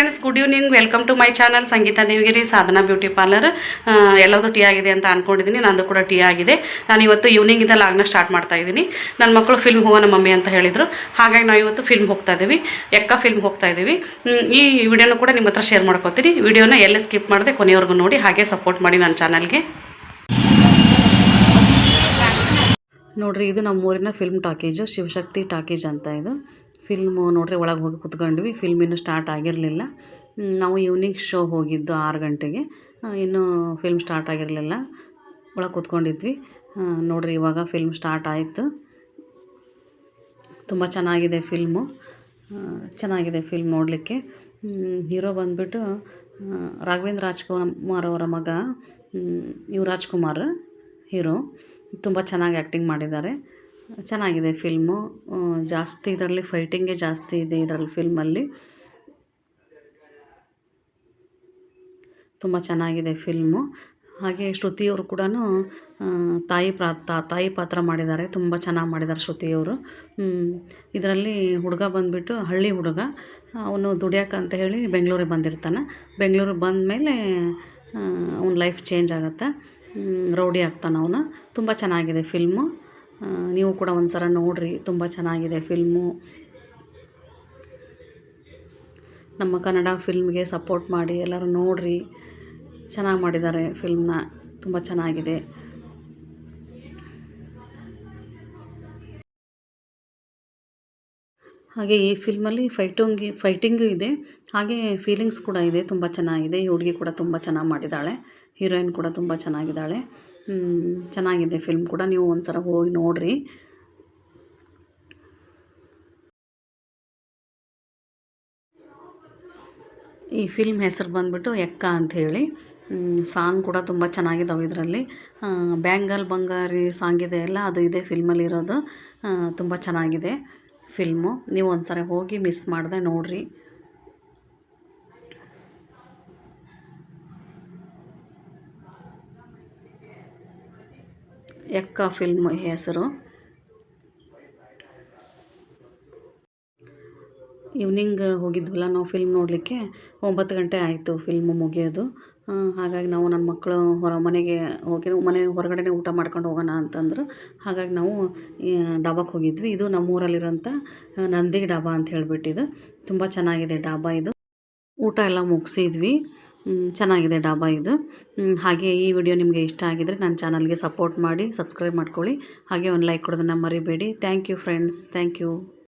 Friends good evening welcome to my channel Sangeeta Devagiri Sadhana beauty parlour ಎಲ್ಲದು tea ಆಗಿದೆ ಅಂತ ಅಂದ್ಕೊಂಡಿದ್ದೀನಿ ನಂದು ಕೂಡ ಟೀ ಆಗಿದೆ. ನಾನು ಇವತ್ತು ಈವ್ನಿಂಗಿಂದ ಲಾಗ್ನ ಸ್ಟಾರ್ಟ್ ಮಾಡ್ತಾ ಇದ್ದೀನಿ. ನನ್ನ ಮಕ್ಕಳು ಫಿಲ್ಮ್ ಹೋಗೋಣ ಮಮ್ಮಿ ಅಂತ ಹೇಳಿದರು. ಹಾಗಾಗಿ ನಾವು ಇವತ್ತು ಫಿಲ್ಮ್ ಹೋಗ್ತಾ ಇದ್ದೀವಿ. ಎಕ್ಕ ಫಿಲ್ಮ್ ಹೋಗ್ತಾ ಇದ್ದೀವಿ. ಈ ವಿಡಿಯೋನು ಕೂಡ ನಿಮ್ಮ ಹತ್ರ ಶೇರ್ ಮಾಡ್ಕೋತೀನಿ. ವಿಡಿಯೋನ ಎಲ್ಲಿ ಸ್ಕಿಪ್ ಮಾಡಿದೆ ಕೊನೆಯವರೆಗೂ ನೋಡಿ. ಹಾಗೆ ಸಪೋರ್ಟ್ ಮಾಡಿ ನನ್ನ ಚಾನಲ್ಗೆ ನೋಡಿರಿ, ಇದು ನಮ್ಮ ಊರಿನ ಫಿಲ್ಮ್ ಟಾಕೀಜು. ಶಿವಶಕ್ತಿ ಟಾಕೀಜ್ ಅಂತ ಇದು. ಫಿಲ್ಮು ನೋಡ್ರಿ ಒಳಗೆ ಹೋಗಿ ಕುತ್ಕೊಂಡ್ವಿ. ಫಿಲ್ಮ್ ಇನ್ನೂ ಸ್ಟಾರ್ಟ್ ಆಗಿರಲಿಲ್ಲ. ನಾವು ಈವ್ನಿಂಗ್ ಶೋ ಹೋಗಿದ್ದು ಆರು ಗಂಟೆಗೆ. ಇನ್ನೂ ಫಿಲ್ಮ್ ಸ್ಟಾರ್ಟ್ ಆಗಿರಲಿಲ್ಲ. ಒಳಗೆ ಕೂತ್ಕೊಂಡಿದ್ವಿ. ನೋಡ್ರಿ ಇವಾಗ ಫಿಲ್ಮ್ ಸ್ಟಾರ್ಟ್ ಆಯಿತು. ತುಂಬ ಚೆನ್ನಾಗಿದೆ ಫಿಲ್ಮು ಚೆನ್ನಾಗಿದೆ ಫಿಲ್ಮ್ ನೋಡಲಿಕ್ಕೆ. ಹೀರೋ ಬಂದುಬಿಟ್ಟು ರಾಘವೇಂದ್ರ ರಾಜ್ಕುಮಾರ್ ಅವರ ಮಗ ಮ್, ಯುವರಾಜ್ ಕುಮಾರ್ ಹೀರೋ. ತುಂಬ ಚೆನ್ನಾಗಿ ಆ್ಯಕ್ಟಿಂಗ್ ಮಾಡಿದ್ದಾರೆ. ಚೆನ್ನಾಗಿದೆ ಫಿಲ್ಮು. ಜಾಸ್ತಿ ಇದರಲ್ಲಿ ಫೈಟಿಂಗೇ ಜಾಸ್ತಿ ಇದೆ ಇದರಲ್ಲಿ ಫಿಲ್ಮಲ್ಲಿ. ತುಂಬ ಚೆನ್ನಾಗಿದೆ ಫಿಲ್ಮು. ಹಾಗೆ ಶ್ರುತಿಯವರು ಕೂಡ ತಾಯಿ ಪ್ರಾ ತಾಯಿ ಪಾತ್ರ ಮಾಡಿದ್ದಾರೆ. ತುಂಬ ಚೆನ್ನಾಗಿ ಮಾಡಿದ್ದಾರೆ ಶ್ರುತಿಯವರು. ಇದರಲ್ಲಿ ಹುಡುಗ ಬಂದುಬಿಟ್ಟು ಹಳ್ಳಿ ಹುಡುಗ. ಅವನು ದುಡಿಯೋಕೆ ಅಂತ ಹೇಳಿ ಬೆಂಗಳೂರಿಗೆ ಬಂದಿರ್ತಾನೆ. ಬೆಂಗಳೂರಿಗೆ ಬಂದಮೇಲೆ ಅವನ ಲೈಫ್ ಚೇಂಜ್ ಆಗುತ್ತೆ. ರೌಡಿ ಆಗ್ತಾನೆ ಅವನು. ತುಂಬ ಚೆನ್ನಾಗಿದೆ ಫಿಲ್ಮು. ನೀವು ಕೂಡ ಒಂದು ಸಲ ನೋಡಿರಿ, ತುಂಬ ಚೆನ್ನಾಗಿದೆ ಫಿಲ್ಮು. ನಮ್ಮ ಕನ್ನಡ ಫಿಲ್ಮ್ಗೆ ಸಪೋರ್ಟ್ ಮಾಡಿ, ಎಲ್ಲರೂ ನೋಡಿರಿ. ಚೆನ್ನಾಗಿ ಮಾಡಿದ್ದಾರೆ ಫಿಲ್ಮ್ನ, ತುಂಬ ಚೆನ್ನಾಗಿದೆ. ಹಾಗೆ ಈ ಫಿಲ್ಮಲ್ಲಿ ಫೈಟಿಂಗ್, ಫೈಟಿಂಗು ಇದೆ. ಹಾಗೆ ಫೀಲಿಂಗ್ಸ್ ಕೂಡ ಇದೆ, ತುಂಬ ಚೆನ್ನಾಗಿದೆ. ಈ ಹುಡುಗಿ ಕೂಡ ತುಂಬ ಚೆನ್ನಾಗಿ ಮಾಡಿದ್ದಾಳೆ. ಹೀರೋಯಿನ್ ಕೂಡ ತುಂಬ ಚೆನ್ನಾಗಿದ್ದಾಳೆ. ಚೆನ್ನಾಗಿದೆ ಫಿಲ್ಮ್ ಕೂಡ. ನೀವು ಒಂದು ಸಲ ಹೋಗಿ ನೋಡಿರಿ. ಈ ಫಿಲ್ಮ್ ಹೆಸರು ಬಂದ್ಬಿಟ್ಟು ಎಕ್ಕ ಅಂಥೇಳಿ ಸಾಂಗ್ ಕೂಡ ತುಂಬ ಚೆನ್ನಾಗಿದ್ದಾವೆ ಇದರಲ್ಲಿ. ಬ್ಯಾಂಗಲ್ ಬಂಗಾರಿ ಸಾಂಗ್ ಇದೆ ಅಲ್ಲ ಅದು ಇದೆ ಫಿಲ್ಮಲ್ಲಿರೋದು ತುಂಬ ಚೆನ್ನಾಗಿದೆ ಫಿಲ್ಮು ನೀವು ಒಂದ್ಸರಿ ಹೋಗಿ ಮಿಸ್ ಮಾಡಿದೆ ನೋಡಿರಿ. ಎಕ್ಕ ಫಿಲ್ಮ್ ಹೆಸರು. ಈವ್ನಿಂಗ್ ಹೋಗಿದ್ವಲ್ಲ ನಾವು ಫಿಲ್ಮ್ ನೋಡಲಿಕ್ಕೆ, ಒಂಬತ್ತು ಗಂಟೆ ಆಯಿತು ಫಿಲ್ಮ್ ಮುಗಿಯೋದು. ಹಾಗಾಗಿ ನಾವು ನನ್ನ ಮಕ್ಕಳು ಹೊರ ಮನೆಗೆ ಹೋಗಿ, ಮನೆ ಹೊರಗಡೆನೇ ಊಟ ಮಾಡ್ಕೊಂಡು ಹೋಗೋಣ ಅಂತಂದರು. ಹಾಗಾಗಿ ನಾವು ಡಾಬಾಕ್ಕೆ ಹೋಗಿದ್ವಿ. ಇದು ನಮ್ಮೂರಲ್ಲಿರೋಂಥ ನಂದಿ ಡಾಬಾ ಅಂತ ಹೇಳಿಬಿಟ್ಟಿದ್ದು. ತುಂಬ ಚೆನ್ನಾಗಿದೆ ಡಾಬಾ ಇದು. ಊಟ ಎಲ್ಲ ಮುಗಿಸಿದ್ವಿ. ಚೆನ್ನಾಗಿದೆ ಡಾಬಾ ಇದು. ಹಾಗೆ ಈ ವಿಡಿಯೋ ನಿಮಗೆ ಇಷ್ಟ ಆಗಿದರೆ ನನ್ನ ಚಾನಲ್ಗೆ ಸಪೋರ್ಟ್ ಮಾಡಿ, ಸಬ್ಸ್ಕ್ರೈಬ್ ಮಾಡ್ಕೊಳ್ಳಿ. ಹಾಗೆ ಒಂದು ಲೈಕ್ ಕೊಡೋದನ್ನು ಮರಿಬೇಡಿ. Thank you friends. Thank you.